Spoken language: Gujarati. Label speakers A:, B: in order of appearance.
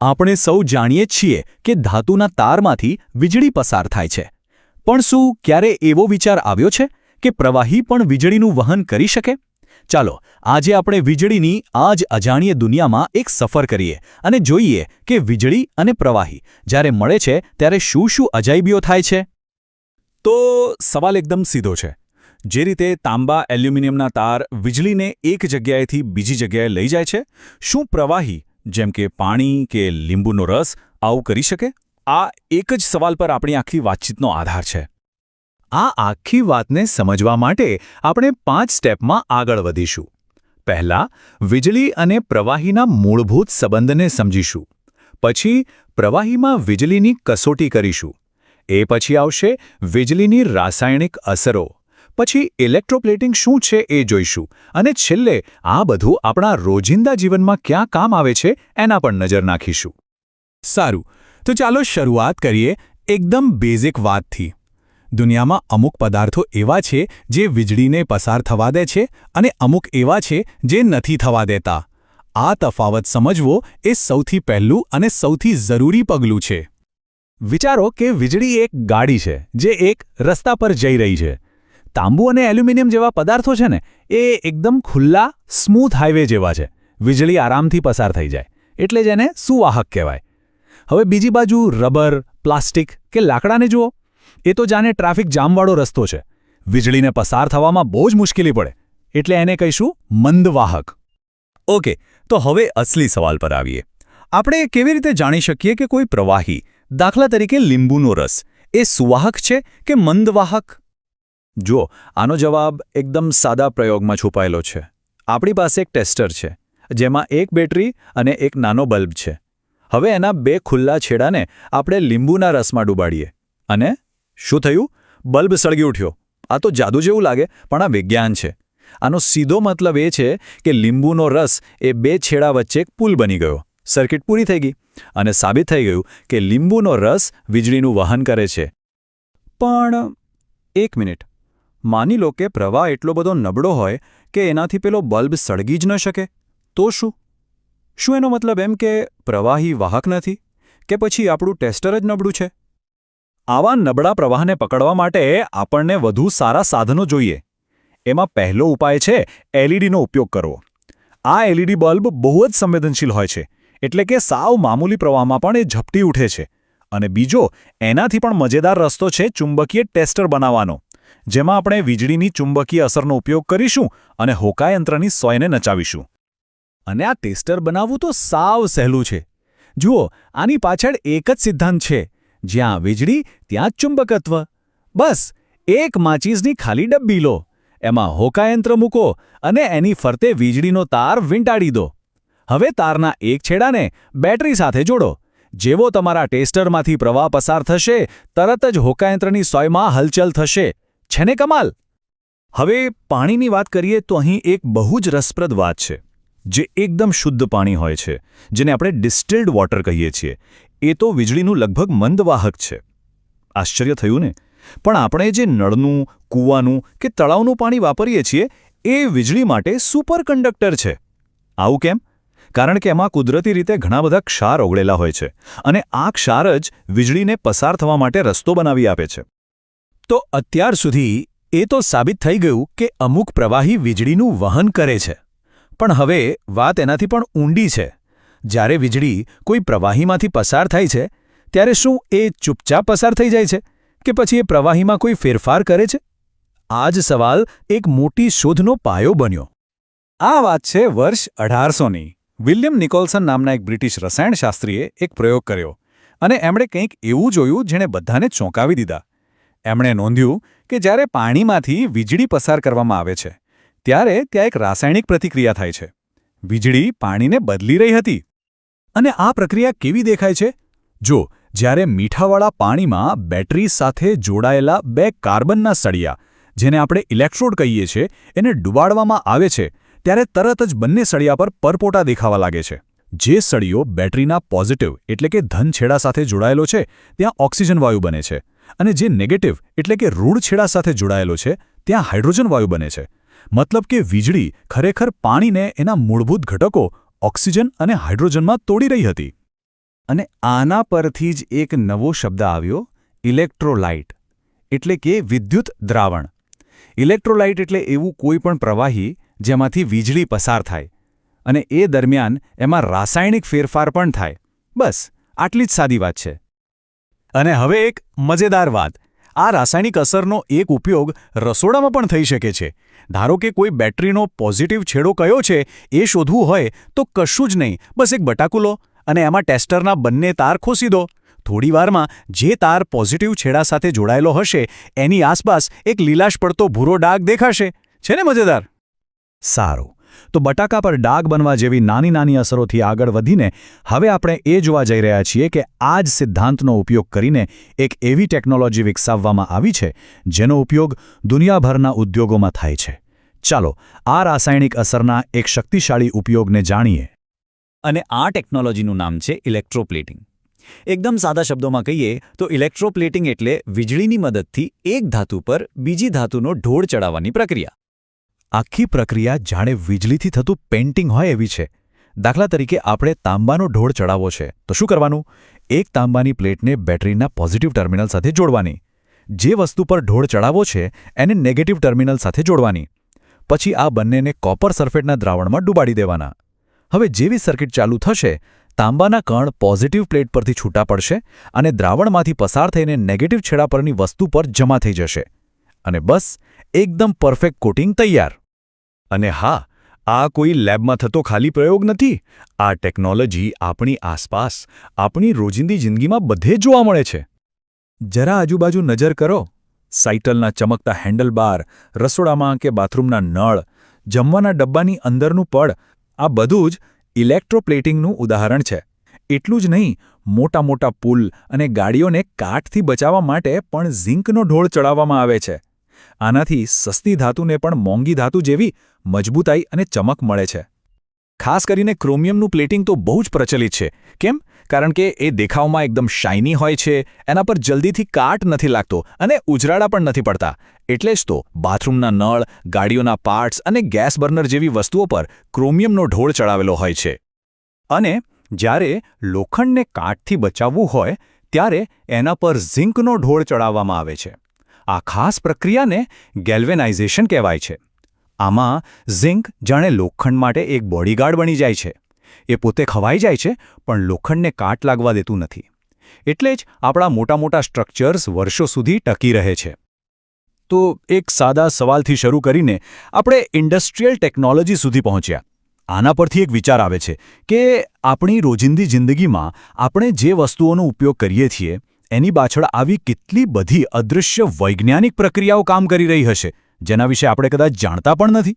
A: આપણે સૌ જાણીએ છીએ કે ધાતુના તારમાંથી વીજળી પસાર થાય છે. પણ શું ક્યારે એવો વિચાર આવ્યો છે કે પ્રવાહી પણ વીજળીનું વહન કરી શકે? ચાલો, આજે આપણે વીજળીની આ જ અજાણીય દુનિયામાં એક સફર કરીએ અને જોઈએ કે વીજળી અને પ્રવાહી જ્યારે મળે છે ત્યારે શું શું અજાયબીઓ થાય છે.
B: તો સવાલ એકદમ સીધો છે. જે રીતે તાંબા એલ્યુમિનિયમના તાર વીજળીને એક જગ્યાએથી બીજી જગ્યાએ લઈ જાય છે, શું પ્રવાહી જેમ કે પાણી કે લીંબુનો રસ, આવું કરી શકે? આ એક જ સવાલ પર આપણી આખી વાતચીતનો આધાર છે.
C: આ આખી વાતને સમજવા માટે આપણે પાંચ સ્ટેપમાં આગળ વધીશું. પહેલા, વીજળી અને પ્રવાહીના મૂળભૂત સંબંધને સમજીશું. પછી, પ્રવાહીમાં વીજળીની કસોટી કરીશું. એ પછી આવશે વીજળીની રાસાયણિક અસરો. પછી ઇલેક્ટ્રોપ્લેટિંગ શું છે એ જોઈશું. અને છેલ્લે આ બધું આપણા રોજિંદા જીવનમાં ક્યાં કામ આવે છે એના પર નજર નાખીશું.
B: સારું, તો ચાલો શરૂઆત કરીએ એકદમ બેઝિક વાતથી. દુનિયામાં અમુક પદાર્થો એવા છે જે વીજળીને પસાર થવા દે છે અને અમુક એવા છે જે નથી થવા દેતા. આ તફાવત સમજવો એ સૌથી પહેલું અને સૌથી જરૂરી પગલું છે. વિચારો કે વીજળી એક ગાડી છે જે એક રસ્તા પર જઈ રહી છે. તાંબુ અને એલ્યુમિનિયમ જેવા પદાર્થો છે ને, એ એકદમ ખુલ્લા, સ્મૂથ હાઈવે જેવા છે. વીજળી આરામથી પસાર થઈ જાય. એટલે જ એને સુવાહક કહેવાય. હવે બીજી બાજુ રબર, પ્લાસ્ટિક કે લાકડાને જુઓ. એ તો જાણે ટ્રાફિક જામવાળો રસ્તો છે. વીજળીને પસાર થવામાં બહુ જ મુશ્કેલી પડે. એટલે એને કહીશું મંદવાહક.
C: ઓકે, તો હવે અસલી સવાલ પર આવીએ. આપણે કેવી રીતે જાણી શકીએ કે કોઈ પ્રવાહી, દાખલા તરીકે લીંબુનો રસ, એ સુવાહક છે કે મંદવાહક?
A: જુઓ, આનો જવાબ એકદમ સાદા પ્રયોગમાં છુપાયેલો છે. આપણી પાસે એક ટેસ્ટર છે, જેમાં એક બેટરી અને એક નાનો બલ્બ છે. હવે એના બે ખુલ્લા છેડાને આપણે લીંબુના રસમાં ડૂબાડીએ. અને શું થયું? બલ્બ સળગી ઉઠ્યો. આ તો જાદુ જેવું લાગે, પણ આ વિજ્ઞાન છે. આનો સીધો મતલબ એ છે કે લીંબુનો રસ એ બે છેડા વચ્ચે એક પુલ બની ગયો. સર્કિટ પૂરી થઈ ગઈ અને સાબિત થઈ ગયું કે લીંબુનો રસ વીજળીનું વહન કરે છે. પણ એક મિનિટ. માની લો કે પ્રવાહ એટલો બધો નબળો હોય કે એનાથી પેલો બલ્બ સળગી જ ન શકે, તો શું? શું એનો મતલબ એમ કે પ્રવાહી વાહક નથી? કે પછી આપણું ટેસ્ટર જ નબળું છે? આવા નબળા પ્રવાહને પકડવા માટે આપણને વધુ સારા સાધનો જોઈએ. એમાં પહેલો ઉપાય છે એલઈડીનો ઉપયોગ કરવો. આ એલઈડી બલ્બ બહુ જ સંવેદનશીલ હોય છે, એટલે કે સાવ મામૂલી પ્રવાહમાં પણ એ ઝપટી ઉઠે છે. અને બીજો, એનાથી પણ મજેદાર રસ્તો છે ચુંબકીય ટેસ્ટર બનાવવાનો. જેમાં આપણે વીજળીની ચુંબકીય અસરનો ઉપયોગ કરીશું અને હોકાયંત્રની સોયને નચાવીશું. અને આ ટેસ્ટર બનાવવું તો સાવ સહેલું છે. જુઓ, આની પાછળ એક જ સિદ્ધાંત છે. જ્યાં વીજળી, ત્યાં ચુંબકત્વ. બસ, એક માચીસની ખાલી ડબ્બી લો. એમાં હોકાયંત્ર મૂકો અને એની ફરતે વીજળીનો તાર વીંટાડી દો. હવે તારના એક છેડાને બેટરી સાથે જોડો. જેવો તમારા ટેસ્ટરમાંથી પ્રવાહ પસાર થશે, તરત જ હોકાયંત્રની સોયમાં હલચલ થશે. છે ને કમાલ? હવે પાણીની વાત કરીએ તો અહીં એક બહુ જ રસપ્રદ વાત છે, જે એકદમ શુદ્ધ પાણી હોય છે, જેને આપણે ડિસ્ટિલ્ડ વોટર કહીએ છીએ. એ તો વીજળીનું લગભગ મંદવાહક છે. આશ્ચર્ય થયું ને? પણ આપણે જે નળનું, કૂવાનું કે તળાવનું પાણી વાપરીએ છીએ, એ વીજળી માટે સુપર કંડક્ટર છે. આવું કેમ? કારણ કે એમાં કુદરતી રીતે ઘણા બધા ક્ષાર ઓગળેલા હોય છે, અને આ ક્ષાર જ વીજળીને પસાર થવા માટે રસ્તો બનાવી આપે છે. તો અત્યાર સુધી એ તો સાબિત થઈ ગયું કે અમુક પ્રવાહી વીજળીનું વહન કરે છે. પણ હવે વાત એનાથી પણ ઊંડી છે. જ્યારે વીજળી કોઈ પ્રવાહીમાંથી પસાર થાય છે, ત્યારે શું એ ચૂપચાપ પસાર થઈ જાય છે કે પછી એ પ્રવાહીમાં કોઈ ફેરફાર કરે છે? આ જ સવાલ એક મોટી શોધનો પાયો બન્યો. આ વાત છે વર્ષ અઢારસોની. વિલિયમ નિકોલ્સન નામના એક બ્રિટિશ રસાયણશાસ્ત્રીએ એક પ્રયોગ કર્યો અને એમણે કંઈક એવું જોયું જેણે બધાને ચોંકાવી દીધા. એમણે નોંધ્યું કે જ્યારે પાણીમાંથી વીજળી પસાર કરવામાં આવે છે, ત્યારે ત્યાં એક રાસાયણિક પ્રતિક્રિયા થાય છે. વીજળી પાણીને બદલી રહી હતી. અને આ પ્રક્રિયા કેવી દેખાય છે? જો, જ્યારે મીઠાવાળા પાણીમાં બેટરી સાથે જોડાયેલા બે કાર્બનના સળિયા, જેને આપણે ઇલેક્ટ્રોડ કહીએ છીએ, એને ડુબાડવામાં આવે છે, ત્યારે તરત જ બંને સળિયા પર પરપોટા દેખાવા લાગે છે. જે સળિયો બેટરીના પોઝિટિવ એટલે કે ધન છેડા સાથે જોડાયેલો છે, ત્યાં ઓક્સિજન વાયુ બને છે. અને જે નેગેટિવ એટલે કે ઋણ છેડા સાથે જોડાયેલો છે, ત્યાં હાઇડ્રોજન વાયુ બને છે. મતલબ કે વીજળી ખરેખર પાણીને એના મૂળભૂત ઘટકો ઓક્સિજન અને હાઇડ્રોજનમાં તોડી રહી હતી.
B: અને આના પરથી જ એક નવો શબ્દ આવ્યો, ઇલેક્ટ્રોલાઇટ. એટલે કે વિદ્યુત દ્રાવણ. ઇલેક્ટ્રોલાઇટ એટલે એવું કોઈ પણ પ્રવાહી જેમાંથી વીજળી પસાર થાય. અને એ દરમિયાન એમાં રાસાયણિક ફેરફાર પણ થાય. બસ, આટલી જ સાદી વાત છે.
C: અને હવે એક મજેદાર વાત. આ રાસાયણિક અસરનો એક ઉપયોગ રસોડામાં પણ થઈ શકે છે. ધારો કે કોઈ બેટરીનો પોઝિટિવ છેડો કયો છે, એ શોધવું હોય તો કશું જ નહીં. બસ એક બટાકુ લો અને એમાં ટેસ્ટરના બંને તાર ખોસી દો. થોડી વારમાં જે તાર પોઝિટિવ છેડા સાથે જોડાયેલો હશે, એની આસપાસ એક લીલાશ પડતો ભૂરો ડાઘ દેખાશે. છે ને મજેદાર? સારું. તો બટાકા પર ડાઘ બનવા જેવી નાની નાની અસરોથી આગળ વધીને હવે આપણે એ જોવા જઈ રહ્યા છીએ કે આ જ સિદ્ધાંતનો ઉપયોગ કરીને એક એવી ટેકનોલોજી વિકસાવવામાં આવી છે જેનો ઉપયોગ દુનિયાભરના ઉદ્યોગોમાં થાય છે. ચાલો, આ રાસાયણિક અસરના એક શક્તિશાળી ઉપયોગને જાણીએ.
A: અને આ ટેકનોલોજીનું નામ છે ઇલેક્ટ્રોપ્લેટિંગ. એકદમ સાદા શબ્દોમાં કહીએ તો ઇલેક્ટ્રોપ્લેટિંગ એટલે વીજળીની મદદથી એક ધાતુ પર બીજી ધાતુનો ઢોળ ચડાવવાની પ્રક્રિયા.
C: આખી પ્રક્રિયા જાણે વીજળીથી થતું પેઇન્ટિંગ હોય એવી છે. દાખલા તરીકે આપણે તાંબાનો ઢોળ ચડાવવો છે, તો શું કરવાનું? એક તાંબાની પ્લેટને બેટરીના પોઝિટિવ ટર્મિનલ સાથે જોડવાની. જે વસ્તુ પર ઢોળ ચડાવવો છે, એને નેગેટિવ ટર્મિનલ સાથે જોડવાની. પછી આ બંનેને કોપર સલ્ફેટના દ્રાવણમાં ડૂબાડી દેવાના. હવે જેવી સર્કિટ ચાલુ થશે, તાંબાના કણ પોઝિટિવ પ્લેટ પરથી છૂટા પડશે અને દ્રાવણમાંથી પસાર થઈને નેગેટિવ છેડા પરની વસ્તુ પર જમા થઈ જશે. અને બસ, એકદમ પરફેક્ટ કોટિંગ તૈયાર. અને હા, આ કોઈ લેબમાં થતો ખાલી પ્રયોગ નથી. આ ટેકનોલોજી આપણી આસપાસ, આપણી રોજિંદી જિંદગીમાં બધે જોવા મળે છે. જરા આજુબાજુ નજર કરો. સાયકલના ચમકતા હેન્ડલબાર, રસોડામાં કે બાથરૂમના નળ, જમવાના ડબ્બાની અંદરનું પડ, આ બધું જ ઇલેક્ટ્રોપ્લેટિંગનું ઉદાહરણ છે. એટલું જ નહીં મોટા મોટા પુલ અને ગાડીઓને કાટથી બચાવવા માટે પણ ઝિંકનો ઢોળ ચડાવવામાં આવે છે. આનાથી સસ્તી ધાતુને પણ મોંઘી ધાતુ જેવી મજબૂતાઈ અને ચમક મળે છે. ખાસ કરીને ક્રોમિયમનું પ્લેટિંગ તો બહુ જ પ્રચલિત છે. કેમ? કારણ કે એ દેખાવમાં એકદમ શાઇની હોય છે, એના પર જલ્દીથી કાટ નથી લાગતો અને ઉજરાડા પણ નથી પડતા. એટલે જ તો બાથરૂમના નળ, ગાડીઓના પાર્ટ્સ અને ગેસ બર્નર જેવી વસ્તુઓ પર ક્રોમિયમનો ઢોળ ચડાવેલો હોય છે. અને જ્યારે લોખંડને કાટથી બચાવવું હોય, ત્યારે એના પર ઝિંકનો ઢોળ ચડાવવામાં આવે છે. આ ખાસ પ્રક્રિયાને ગેલ્વેનાઇઝેશન કહેવાય છે. આમાં ઝિંક જાણે લોખંડ માટે એક બોડીગાર્ડ બની જાય છે. એ પોતે ખવાઈ જાય છે, પણ લોખંડને કાટ લાગવા દેતું નથી. એટલે જ આપણા મોટા મોટા સ્ટ્રક્ચર્સ વર્ષો સુધી ટકી રહે છે. તો એક સાદા સવાલથી શરૂ કરીને આપણે ઇન્ડસ્ટ્રીયલ ટેકનોલોજી સુધી પહોંચ્યા. આના પરથી એક વિચાર આવે છે કે આપણી રોજિંદી જિંદગીમાં આપણે જે વસ્તુઓનો ઉપયોગ કરીએ છીએ એની પાછળ આવી કેટલી બધી અદૃશ્ય વૈજ્ઞાનિક પ્રક્રિયાઓ કામ કરી રહી હશે, જેના વિશે આપણે કદાચ જાણતા પણ નથી.